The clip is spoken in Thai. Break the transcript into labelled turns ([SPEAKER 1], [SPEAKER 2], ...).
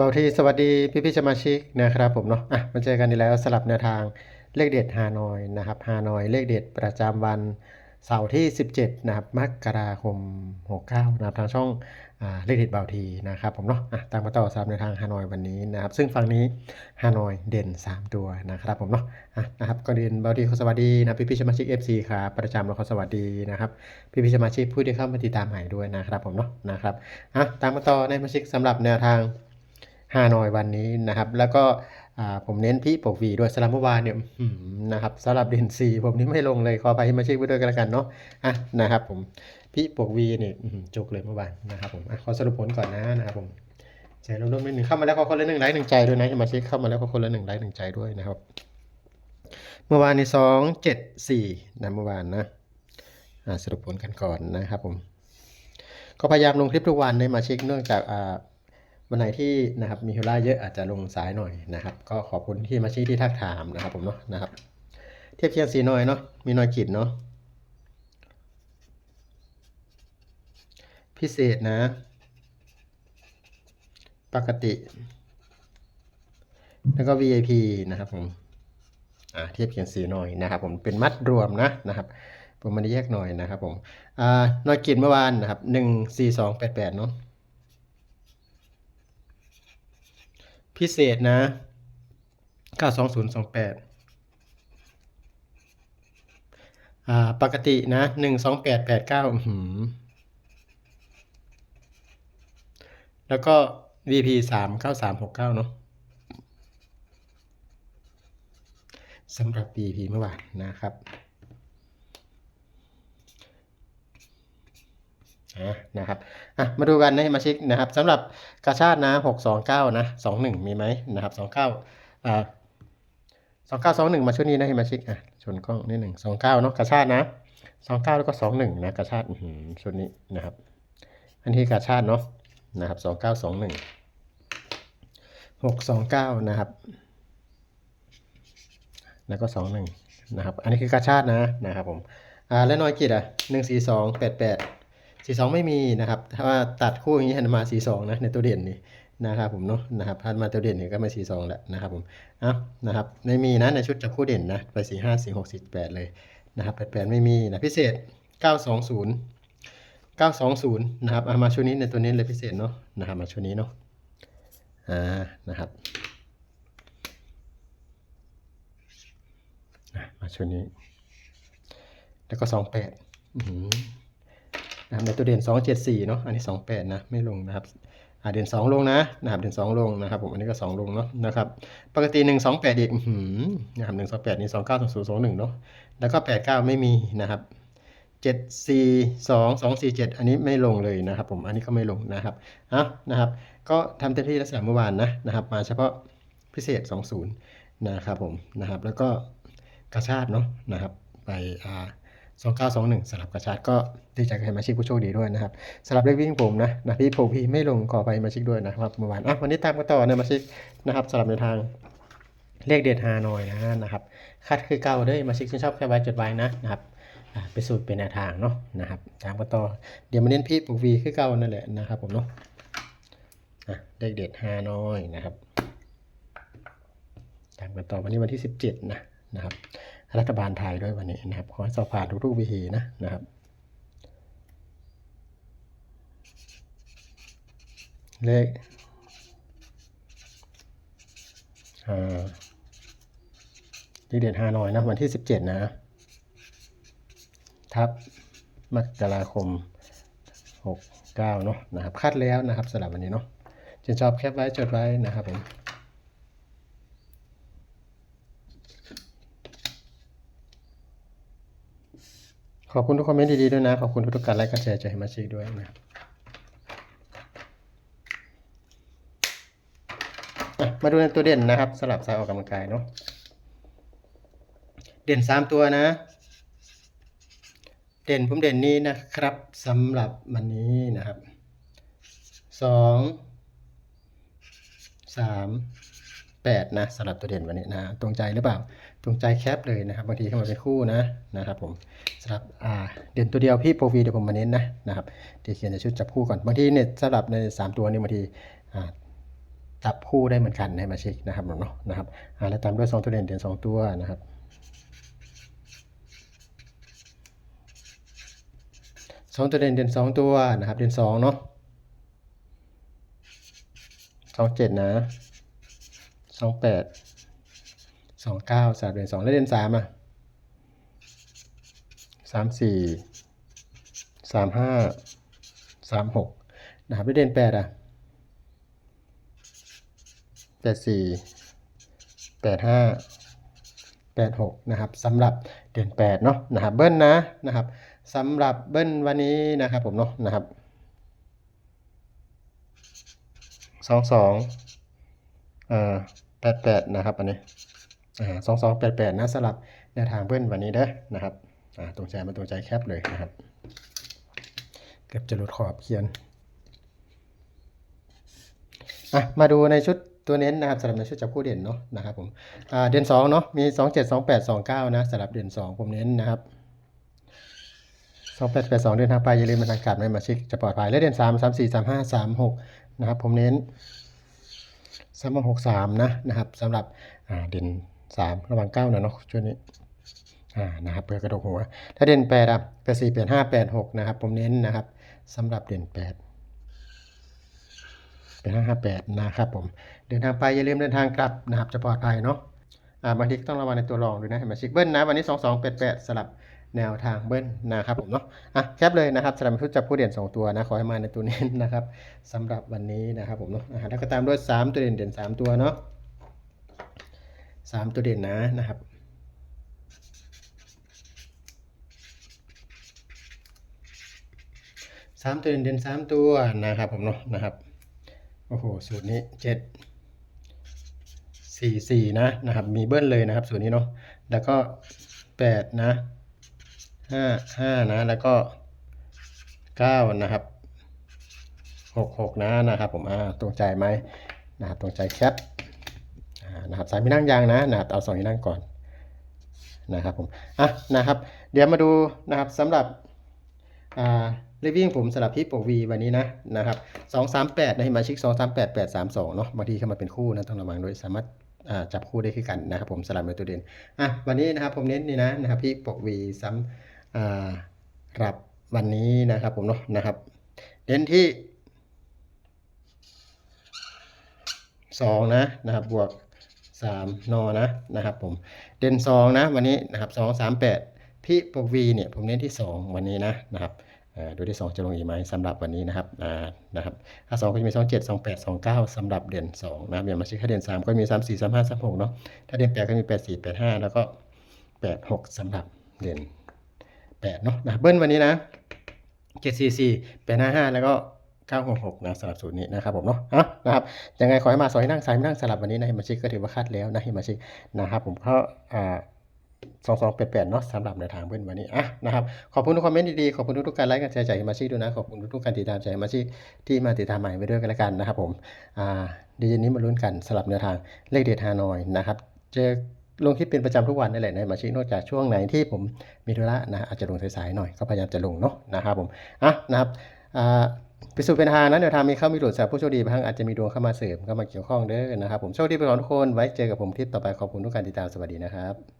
[SPEAKER 1] บาทีสวัสดีพี่พี่สมาชิกนะครับผมเนาะอะมาเจอกันอีกแล้วสลับแนวทางเลขเด็ดฮานอยนะครับฮานอยเลขเด็ดประจำวันเสาร์ที่ 17นะครับมกราคม 69นะครับทางช่องอเลขเด็ดเบาทีนะครับผมเนาะอะตามมาต่อสามแนวทางฮานอยวันนี้นะครับซึ่งฝั่งนี้ฮานอยเด่น 3 ตัวนะครับผมเนาะอะนะครับก็เด่นเบาทีขอสวัสดีนะพี่พี่สมาชิก FC ครับประจำเราขอสวัสดีนะครับพี่พี่สมาชิกผู้ที่เข้ามาติดตามใหม่ด้วยนะครับผมเนาะนะครับอะตามมาต่อในสมาชิกสำหรับแนวทาง ฮานอยวันนี้นะครับ แล้วก็ผมเน้นพี่ปกวีด้วยสลับเมื่อวานเนี่ยนะครับสลับเด่นสีผมนี่ไม่ลงเลยขอไปมาเช็คไว้ด้วยกันแล้วกันเนาะอะนะครับผมพี่ปกวีเนี่ยจุกเลยเมื่อวานนะครับผมอะขอสรุปผลก่อนนะนะครับผมใจร่วมๆนิดหนึ่งเข้ามาแล้วขอคนละหนึ่งไลค์หนึ่งใจด้วยนะมาเช็คเข้ามาแล้วขอคนละหนึ่งไลค์หนึ่งใจด้วยนะครับ เมื่อวานในสองเจ็ดสี่นะเมื่อวานนะสรุปผลกันก่อนนะครับผมก็พยายามลงคลิปทุกวันในมาเช็คเนื่องจากอ่า วันไหนที่นะครับมีฮิวล่าเยอะอาจจะลงสายหน่อยนะครับ ก็ขอบคุณที่มาชี้ที่ทักถามนะครับผมเนาะนะครับ เทียบเคียงสีหน่อยเนาะมีหน่อยจิตเนาะพิเศษนะ ปกติ แล้วก็ VIP นะครับผมอ่าเทียบเคียงสีหน่อยนะครับผมเป็นมัดรวมนะนะครับผมมันได้แยกหน่อยนะครับผมอ่าหน่อยกินเมื่อวานนะครับหนึ่งสี่สองแปดแปดเนาะ พิเศษนะ 92028 อ่า ปกตินะ 12889อื้อหือแล้วก็ VP 39369 เนาะสำหรับ VP เมื่อวานนะครับ อะ นะครับมาดูกันในมาชิกนะครับสำหรับกาชาตินะหกสองเก้านะสองหนึ่งมีไหมนะครับสองเก้าสองเก้าสองหนึ่งมาชุดนี้นะเฮมาชิกอะชนกล้องนิดหนึ่งสองเก้าเนาะกาชาตินะสองเก้าแล้วก็สองหนึ่งนะกาชาติชุดนี้นะครับ อันที่กาชาติเนาะนะครับสองเก้าสองหนึ่งหกสองเก้านะครับ แล้วก็สองหนึ่งนะครับ อันนี้คือกาชาตินะนะครับผมอ่าและนอยกิจอะหนึ่งสี่สองแปดแปดีสองไม่มีนะครับ ถ้าตัดคู่อย่างนี้หันมาสีสองนะในตัวเด่นนี่นะครับผมเนาะนะครับพันมาตัวเด่นเนี่ยก็มาสีสองแล้วนะครับผมอานะครับไม่มีนะในชุดจับคู่เด่นนะไปสี่ห้าสี่หกสี่แปดเลยนะครับแปดแปดไม่มีนะพิเศษเก้าสองศูนย์เก้าสองศูนย์นะครับเอามาชุดนี้ในตัวนี้เลยพิเศษเนาะนะครับมาชุดนี้เนาะอ่านะครับอะมาชุดนี้ แล้วก็สองแปดอือ นะครับในตัวเด่น274เนาะอันนี้ 28 นะไม่ลงนะครับอ่าเด่น2ลงนะนะครับเด่น2ลงนะครับผมอันนี้ก็ 2 ลงเนาะนะครับปกติ 128อีกอื้อหือนะครับ128 นี่ 292021เนาะแล้วก็ 89 ไม่มีนะครับ742 247อันนี้ไม่ลงเลยนะครับผมอันนี้ก็ไม่ลงนะครับเอานะครับ ก็ทำเต็มที่ลักษณะเมื่อวานนะนะครับ มาเฉพาะพิเศษ 20 นะครับผมนะครับ แล้วก็กระชาติเนาะนะครับ ไปอ่า 2921สลับกระชาติก็ดีใจกับมาชิกผู้โชคดีด้วยนะครับสลับเลขวิ่งผมนะนะพี่ผมพี่ไม่ลงขอไปมาชิกด้วยนะครับเมื่อวานอะวันนี้ตามกันต่อนะมาชิกนะครับสลับในทางเลขเด็ดฮานอยนะนะครับคัดคือเก่าเด้มาชิกชื่นชอบแค่ไว้จดไว้นะนะครับอะเป็นสูตรเป็นแนวทางเนาะนะครับตามกันต่อเดี๋ยวมาเน้นพี่ปุกวีคือเก่านั่นแหละนะครับผมเนาะอะเลขเด็ดฮานอยนะครับตามกันต่อวันนี้วันที่ 17 นะนะครับ รัฐบาลไทยด้วยวันนี้นะครับ ขอให้สอบผ่านทุกๆวิธีนะนะครับ เลขอ่าเลขเด่นฮานอยนะวันที่สิบเจ็ดนะ ทับมกราคมหกเก้าเนาะนะครับคัดแล้วนะครับสำหรับวันนี้เนาะจะชอบแคปไว้จดไว้นะครับผม ขอบคุณทุกคอมเมนต์ดีๆด้วยนะ ขอบคุณทุกๆการไลค์การแชร์ใจให้มาชิกด้วยนะครับอะมาดูในตัวเด่นนะครับสลับสายออกกำลังกายเนาะเด่นสามตัวนะ เด่นผมเด่นนี้นะครับสำหรับวันนี้นะครับสองสามแปดนะสำหรับตัวเด่นวันนี้นะตรงใจหรือเปล่า ตรงใจแคปเลยนะครับบางทีเข้ามาเป็นคู่นะนะครับผม สำหรับเด่นตัวเดียวพี่โปรวีเดี๋ยวผมมาเน้นนะนะครับเดี๋ยวเขียนในชุดจับคู่ก่อนบางทีเนี่ยสำหรับใน 3 ตัวนี้บางทีจับคู่ได้เหมือนกันในมาชิกนะครับเนาะนะครับแล้วตามด้วยสองตัวเด่นเด่นสองตัวนะครับสองตัวเด่นเด่นสองตัวนะครับ เด่นสองเนาะสองเจ็ดนะสองแปดสองเก้าสามเด่นสองแล้วเด่นสามอะ สามสี่สามห้าสามหกนะครับแล้เด่นแปดอะแปดสี่แปดห้าแปดหกนะครับสำหรับเดือนแปดเนาะนะครับเบิ้ลนะนะครับสำหรับเบิ้ลวันนี้นะครับผมเนาะนะครับสองสองเอ่อแปดแปดนะครับอันนี้อ่าสองสองแปดแปดนะสำหรับแนวทางเบิ้ลวันนี้เด้อนะครับ อ่าตรงใจมาตรงใจแคปเลยนะครับ เกือบจะหลุดขอบเขียนอะมาดูในชุดตัวเน้นนะครับสำหรับในชุดจับคู่เด่นเนาะนะครับผมอ่าเด่นสองเนาะมีสองเจ็ดสองแปดสองเก้านะสำหรับเด่นสองผมเน้นนะครับสองแปดแปดสองเดินทางไปอย่าลืมมาทางการไม่มาชิกจะปลอดภัยและเด่นสามสามสี่สามห้าสามหกนะครับ ผมเน้นสามหกสามนะนะครับสำหรับเด่นสามระหว่างเก้านะเนาะช่วงนี้ อ่านะครับเพื่อกระดกหัว ถ้าเด่นแปดอะแปดสี่แปดห้าแปดหกนะครับ ผมเน้นนะครับสำหรับเด่นแปดเป็นห้าห้าแปดนะครับผมเดินทางไปอย่าลืมเดินทางกลับนะครับจะปลอดภัยเนาะอ่าบางทีต้องระวังในตัวรองด้วยนะเห็นไหมชิคเบิ้ลนะวันนี้สองสองแปดแปดสลับแนวทางเบิ้ลนะครับผมเนาะอะแคปเลยนะครับสำหรับชุดจับผู้เด่น 2 ตัวนะขอให้มาในตัวเน้นะครับสำหรับวันนี้นะครับผมเนาะแล้วก็ตามด้วย 3 ตัวเด่นเด่น 3 ตัวเนาะ3 ตัวเด่นนะนะครับ สามตัวเด่นเด่นสามตัวนะครับผมเนาะนะครับโอ้โหสูตรนี้เจ็ดสี่สี่นะนะครับมีเบิ้ลเลยนะครับสูตรนี้เนาะแล้วก็แปดนะห้าห้านะแล้วก็เก้านะครับหกหกนะนะครับผมอ่าตรงใจไหมนะครับตรงใจแคปอ่านะครับสายไม่นั่งยางนะนะครับเอาสองที่นั่งก่อนนะครับผมอะนะครับ เดี๋ยวมาดูนะครับสำหรับอ่า เลวิ่งผมสลับพี่ปกวีวันนี้นะนะครับสองสามแปดนะเห็นมาชิกสองสามแปดแปดสามสองเนาะบางทีเข้ามาเป็นคู่นะต้องระวังด้วยสามารถจับคู่ได้คือกันนะครับผมสลับเป็นตัวเด่นอะวันนี้นะครับผมเน้นนี่นะนะครับพี่ปกวีซ้ำรับวันนี้นะครับผมเนาะนะครับเน้นที่สองนะนะครับบวกสามนอนะนะครับผมเด่นสองนะวันนี้นะครับสองสามแปดพี่ปกวีเนี่ยผมเน้นที่ 2 วันนี้นะนะครับ ดูที่ 2 จะลงอีกไหมสำหรับวันนี้นะครับนะครับถ้า2ก็จะมี 2 7 2 8 2 9สำหรับเด่น2นะครับอย่างมาชิคถ้าเด่น3 ก็มี 3 4 3 5 3 6เนาะถ้าเด่น8ก็มี 8 4 8 5 แล้วก็ 8 6สำหรับเด่น8เนาะนะเบิ้ลวันนี้นะ7 4 4 8 5 5 แล้วก็966นะสำหรับสูตรนี้นะครับผมเนาะนะครับยังไงขอให้มาสอยนั่งสายไม่นั่งสลับวันนี้นะฮิมาชิก็ถือว่าคาดแล้วนะฮิมาชินะครับผมก็อ่า สองสองแปดแปดเนาะสำหรับในวทางเพื่อนวันนี้อะนะครับขอบคุณทุกคอมเมนต์ดีๆขอบคุณทุกๆการไลค์การแชร์จากมาชิด้วยนะขอบคุณทุกๆการติดตามจากมาชิที่มาติดตามใหม่ไปด้วยกันล้วกันนะครับผมอ่าดีเย็นนี้มาลุ้นกันสลับแนวทางเลขเด็ดฮานอยนะครับเจอลงคลิปเป็นประจำทุกวันนี่แหละในมาชินอกจากช่วงไหนที่ผมมีธุระนะอาจจะลงสายๆหน่อยก็พยายามจะลงเนาะนะครับผมอะนะครับอ่าพิสูจน์เป็นทางนะแนวทางมีเข้ามีหลุดสำหรับผู้โชคดีบางครั้งอาจจะมีดวงเข้ามาเสริมเข้ามาเกี่ยวข้องเด้อนะครับผมโชคดีไปก่อนทุกคนไว้เจอกับผมคลิปต่อไปขอบคุณทุกการติดตามสวัสดีนะครับ